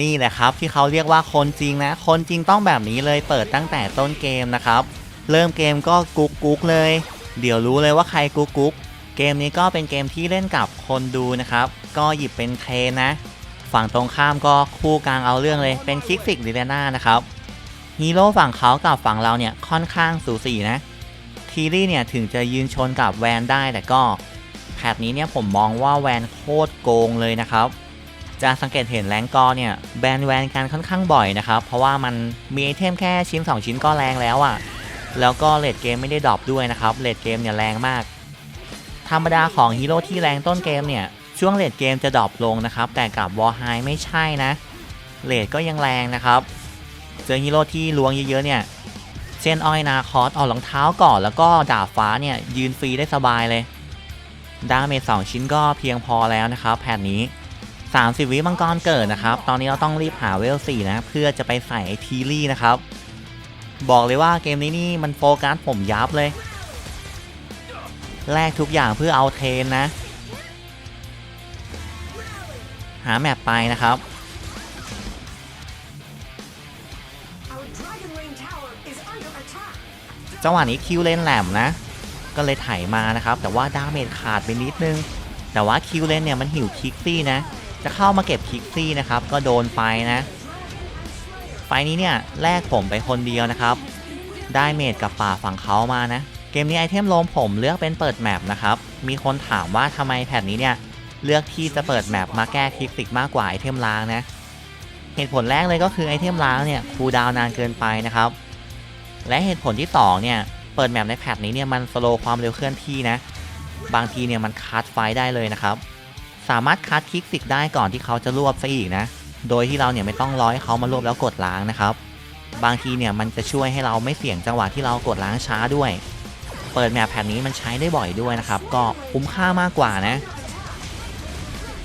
นี่แหละครับที่เขาเรียกว่าคนจริงนะ คนจริงต้องแบบนี้เลยเปิดตั้งแต่ต้นเกมนะครับ เริ่มเกมก็กุ๊กกุ๊กเลย เดี๋ยวรู้เลยว่าใครกุ๊กกุ๊กเกมนี้ก็เป็นเกมที่เล่นกับคนดูนะครับ ก็หยิบเป็นเทนนะ ฝั่งตรงข้ามก็คู่กลางเอาเรื่องเลยเป็นคิกฟิกดิเรน่านะครับฮีโร่ฝั่งเขากับฝั่งเราเนี่ยค่อนข้างสูสีนะทีรี่เนี่ยถึงจะยืนชนกับแวนได้แต่ก็แพทนี้เนี่ยผมมองว่าแวนโคตรโกงเลยนะครับ จะสังเกตเห็นแรงกอเนี่ยแบนแวนกันค่อนข้างบ่อยนะครับ เพราะว่ามันมีไอเทมแค่ชิ้น 2 ชิ้นก็แรงแล้วอะ่ะ แล้วก็เลดเกมไม่ได้ดรอปด้วยนะครับเลดเกมเนี่ยแรงมาก ธรรมดาของฮีโร่ที่แรงต้นเกมเนี่ยช่วงเลดเกมจะดรอปลงนะครับ แต่กับวอลไฮไม่ใช่นะเลดก็ยังแรงนะครับ เจอฮีโร่ที่ล้วงเยอะๆเนี่ยเช่นอ้อยนาคอสเอารองเท้าก่อนแล้วก็ดาบฟ้าเนี่ยยืนฟรีได้สบายเลยดาเมจ2ชิ้นก็เพียงพอแล้วนะครับแผ่นนี้ 30 วิมังกรเกิดนะครับ ตอนนี้เราต้องรีบหาเวล4นะ เพื่อจะไปใส่ทีรี่นะครับ บอกเลยว่าเกมนี้นี่มันโฟกัสผมยับเลย แลกทุกอย่างเพื่อเอาเทนนะ หาแมปไปนะครับ จังหวะนี้คิวเลนแหลมนะ ก็เลยไถมานะครับ แต่ว่าดาเมจขาดไปนิดนึง แต่ว่าคิวเลนเนี่ยมันหิวคิกซี่นะ จะเข้ามาเก็บคิกซี่นะครับ ก็โดนไปนะ ไฟนี้เนี่ยแลกผมไปคนเดียวนะครับ ได้เมจกับป่าฝั่งเขามานะ เกมนี้ไอเทมลมผมเลือกเป็นเปิดแมปนะครับ มีคนถามว่าทำไมแผ่นนี้เนี่ยเลือกที่จะเปิดแมปมาแก้คลิกฟิกมากกว่าไอเทมล้างนะ เหตุผลแรกเลยก็คือไอเทมล้างเนี่ยคูดาวนานเกินไปนะครับ และเหตุผลที่2เนี่ยเปิดแมปในแพทนี้เนี่ยมันสโลว์ความเร็วเคลื่อนที่นะ บางทีเนี่ยมันคัดไฟได้เลยนะครับ สามารถคัดคลิกฟิกได้ก่อนที่เขาจะรวบซะอีกนะ โดยที่เราเนี่ยไม่ต้องรอให้เขามารวบแล้วกดล้างนะครับ บางทีเนี่ยมันจะช่วยให้เราไม่เสี่ยงจังหวะที่เรากดล้างช้าด้วย เปิดแมปแพทนี้มันใช้ได้บ่อยด้วยนะครับ ก็คุ้มค่ามากกว่านะ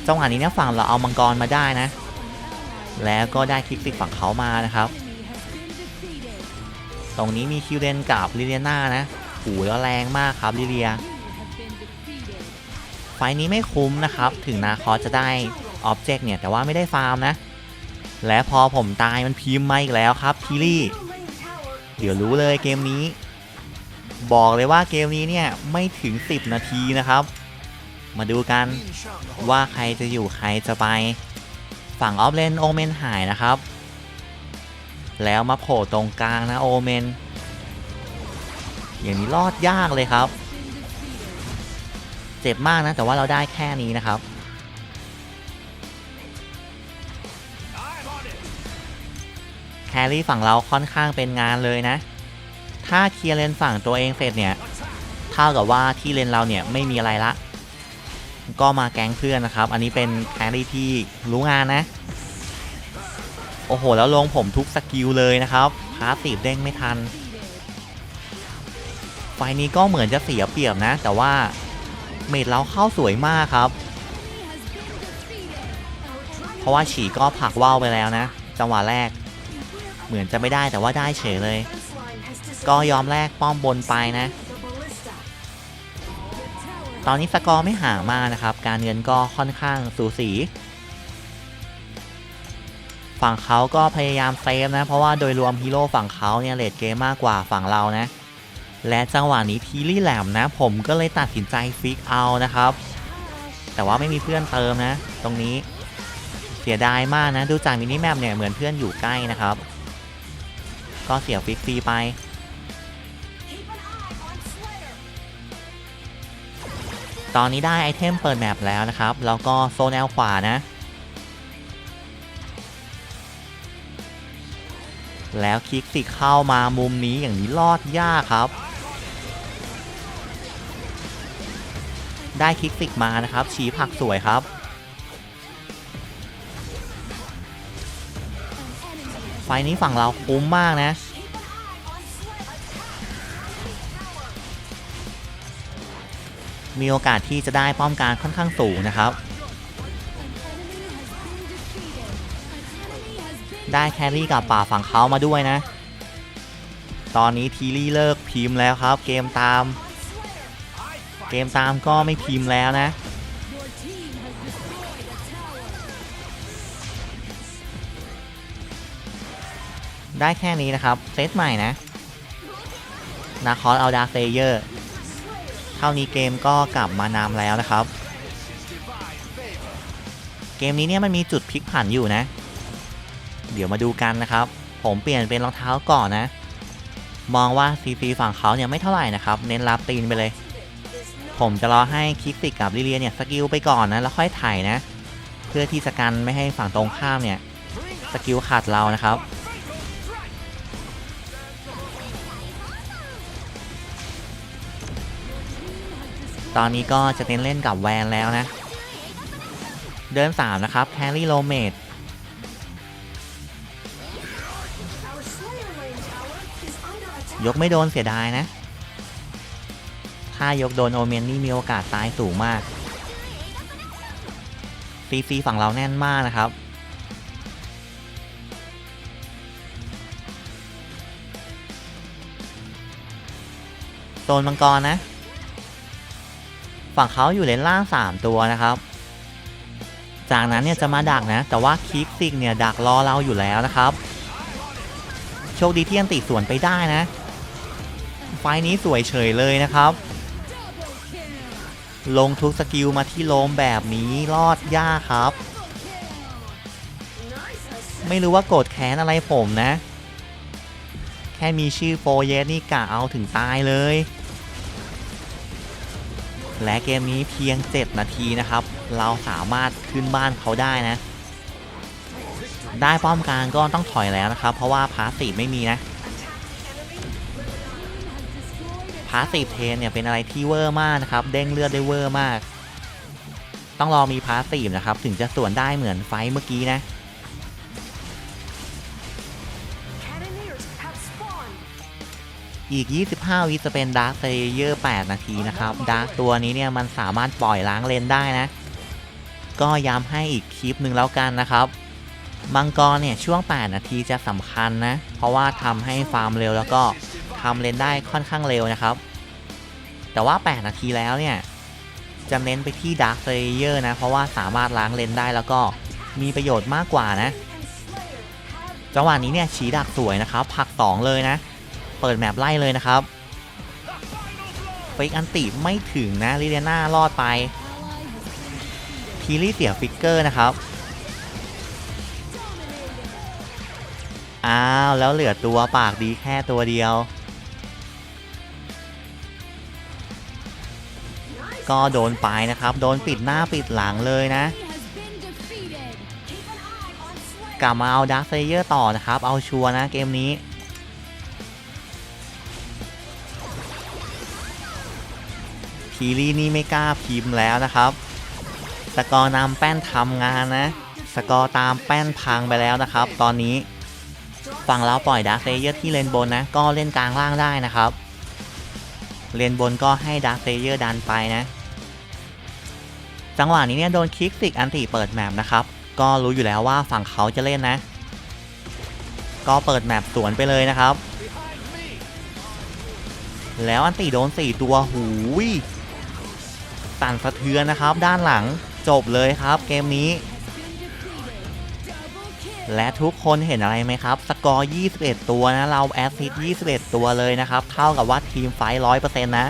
จังหวะนี้เนี่ยฝั่งเราเอามังกรมาได้นะ แล้วก็ได้คลิกฟิกฝั่งเขามานะครับ ตรงนี้มีคิวเรนกับลิเลียนานะหูแล้วแรงมากครับลิเลีย ไฟนี้ไม่คุ้มนะครับ ถึงนาคอสจะได้ออบเจกต์เนี่ย แต่ว่าไม่ได้ฟาร์มนะ และพอผมตายมันพิมพ์มาอีกแล้วครับทีรี่ เดี๋ยวรู้เลยเกมนี้ บอกเลยว่าเกมนี้เนี่ย ไม่ถึง 10 นาทีนะครับ มาดูกันว่าใครจะอยู่ใครจะไป ฝั่งออฟเลนโอเมนหายนะครับ แล้วมาโผล่ตรงกลางนะโอเมนอย่างนี้รอดยากเลยครับ จ็บมากนะ แต่ว่าเราได้แค่นี้นะครับแครี่ฝั่งเราค่อนข้างเป็นงานเลยนะ ถ้าเคลียร์เลนฝั่งตัวเองเสร็จเนี่ยเท่ากับว่าที่เลนเราเนี่ยไม่มีอะไรละ ก็มาแก๊งเพื่อนนะครับ อันนี้เป็นแครี่ที่รู้งานนะ โอ้โห แล้วลงผมทุกสกิลเลยนะครับพาสซีฟเด้งไม่ทัน ไฟนี้ก็เหมือนจะเสียเปรียบนะ แต่ว่า เมดเราเข้าสวยมากครับ เพราะว่าฉีก็ผักว่าวไปแล้วนะ จังหวะแรก เหมือนจะไม่ได้แต่ว่าได้เฉยเลย ก็ยอมแลกป้อมบนไปนะ ตอนนี้สกอร์ไม่ห่างมากนะครับ การเงินก็ค่อนข้างสูสีฝั่งเขาก็พยายามเซฟนะ เพราะว่าโดยรวมฮีโร่ฝั่งเขาเนี่ยเลดเกมมากกว่าฝั่งเรานะ และจังหวะนี้ทีรี่แหลมนะ ผมก็เลยตัดสินใจฟิกเอานะครับ แต่ว่าไม่มีเพื่อนเติมนะ ตรงนี้เสียดายมากนะ ดูจากมินิแมปเนี่ยเหมือนเพื่อนอยู่ใกล้นะครับ ก็เสียฟิกฟรีไปตอนนี้ได้ไอเทมเปิดแมปแล้วนะครับ แล้วก็โซนแอลขวานะ แล้วคลิกสิเข้ามามุมนี้อย่างนี้รอดยากครับ ได้คลิกสิกมานะครับ ชี้ผักสวยครับ ไฟนี้ฝั่งเราคุ้มมากนะมีโอกาสที่จะได้ป้อมการค่อนข้างสูงนะครับ ได้แครี่กับป่าฝั่งเขามาด้วยนะ ตอนนี้ทีรี่เลิกพิมพ์แล้วครับ เกมตาม เกมตามก็ไม่พิมพ์แล้วนะ ได้แค่นี้นะครับ เซตใหม่นะ นาคอสเอาดาร์เซเยอร์ เท่านี้เกมก็กลับมานำแล้วนะครับ เกมนี้เนี่ยมันมีจุดพลิกผันอยู่นะ เดี๋ยวมาดูกันนะครับ ผมเปลี่ยนเป็นรองเท้าก่อนนะ มองว่าซีซีฝั่งเขาเนี่ยไม่เท่าไหร่นะครับ เน้นรับตีนไปเลย ผมจะรอให้คิกซิกกับลิเลียเนี่ยสกิลไปก่อนนะแล้วค่อยถ่ายนะ เพื่อที่จะกันไม่ให้ฝั่งตรงข้ามเนี่ยสกิลขาดเรานะครับตอนนี้ก็จะเน้นเล่นกับแวนแล้วนะ เดิน 3 นะครับแครี่โลเมดยกไม่โดนเสียดายนะ ถ้ายกโดนโอเมนนี่มีโอกาสตายสูงมากซีซีฝั่งเราแน่นมากนะครับโซนมังกรนะ ฝั่งเขาอยู่เลนล่าง 3 ตัวนะครับ จากนั้นเนี่ยจะมาดักนะ แต่ว่าคิกซิกเนี่ยดักรอเราอยู่แล้วนะครับ โชคดีที่ยันติสวนไปได้นะ ไฟนี้สวยเฉยเลยนะครับ ลงทุกสกิลมาที่โลมแบบนี้รอดยากครับ ไม่รู้ว่าโกรธแค้นอะไรผมนะ แค่มีชื่อโฟเยสนี่กะเอาถึงตายเลย และเกมนี้เพียง 7 นาทีนะครับ เราสามารถขึ้นบ้านเขาได้นะ ได้ป้อมกลางก็ต้องถอยแล้วนะครับ เพราะว่าพาสซีไม่มีนะ พาสซีฟเทนเนี่ยเป็นอะไรที่เวอร์มากนะครับ เด้งเลือดได้เวอร์มาก ต้องรอมีพาสซีฟนะครับ ถึงจะสวนได้เหมือนไฟท์เมื่อกี้นะ Cannoneers have spawned. อีก 25 วิจะเป็นดาร์ s เซเยอร์ 8 นาทีนะครับ ดาร์ k ตัวนี้เนี่ยมันสามารถปล่อยล้างเลนได้นะ ก็ย้ำให้อีกคลิปหนึ่งแล้วกันนะครับ มังกรเนี่ยช่วง 8 นาทีจะสำคัญนะ เพราะว่าทำให้ฟาร์มเร็วแล้วก็ทำเลนได้ค่อนข้างเร็วนะครับ แต่ว่า 8 นาทีแล้วเนี่ยจะเน้นไปที่ดาร์ s เซเยอร์นะ เพราะว่าสามารถล้างเลนได้แล้วก็มีประโยชน์มากกว่านะ จังหวะนี้เนี่ยฉีดักสวยนะครับ ผัก 2 เลยนะ เปิดแมปไล่เลยนะครับฟิกอันติไม่ถึงนะลิเดียน่ารอดไปทีรี่เสียฟิกเกอร์นะครับ อ้าว แล้วเหลือตัวปากดีแค่ตัวเดียว ก็โดนไปนะครับ โดนปิดหน้าปิดหลังเลยนะ กลับมาเอาดาร์ s เซเยอร์ต่อนะครับ เอาชัวร์นะเกมนี้ทีรีนี่ไม่กล้าพิมพ์แล้วนะครับ สกอร์นำแป้นทำงานนะ สกอร์ตามแป้นพังไปแล้วนะครับ ตอนนี้ฝั่งเราปล่อยดาร์ s เซเยอร์ที่เลนบนนะ ก็เล่นกลางล่างได้นะครับเลนบนก็ให้ดาร์เซเยอร์ดันไปนะ จังหวะนี้เนี่ยโดนคิกซิกอันติเปิดแมปนะครับ ก็รู้อยู่แล้วว่าฝั่งเขาจะเล่นนะ ก็เปิดแมปสวนไปเลยนะครับ แล้วอันติโดน 4 ตัวหูยสั่นสะเทือนนะครับ ด้านหลังจบเลยครับเกมนี้ และทุกคนเห็นอะไรไหมครับ สกอร์ 21 ตัวนะ เราแอสซิด21 ตัวเลยนะครับ เท่ากับว่าทีมไฟร้อยเปอร์เซ็นต์นะ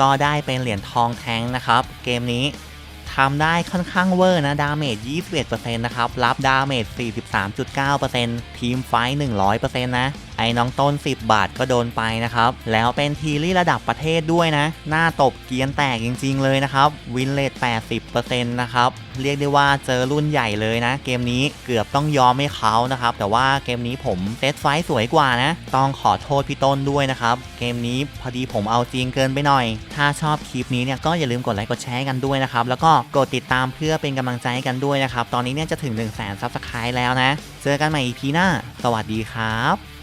ก็ได้เป็นเหรียญทองแทงนะครับ เกมนี้ทำได้ค่อนข้างเวอร์นะดาเมจ21%นะครับ รับดาเมจ43.9%ทีมไฟท์100%นะ ไอ้น้องต้น 10 บาทก็โดนไปนะครับ แล้วเป็นทีรี่ระดับประเทศด้วยนะ หน้าตบเกียนแตกจริง ๆ เลยนะครับ วินเลท80%นะครับ เรียกได้ว่าเจอรุ่นใหญ่เลยนะ เกมนี้เกือบต้องยอมให้เขานะครับ แต่ว่าเกมนี้ผมเซตไฟสวยกว่านะ ต้องขอโทษพี่ต้นด้วยนะครับ เกมนี้พอดีผมเอาจริงเกินไปหน่อย ถ้าชอบคลิปนี้เนี่ยก็อย่าลืมกดไลค์กดแชร์กันด้วยนะครับ แล้วก็กดติดตามเพื่อเป็นกำลังใจกันด้วยนะครับ ตอนนี้เนี่ยจะถึง1 0 0 0 0 0ซับสไครต์แล้วนะ เจอกันใหม่ EP หน้า สวัสดีครับ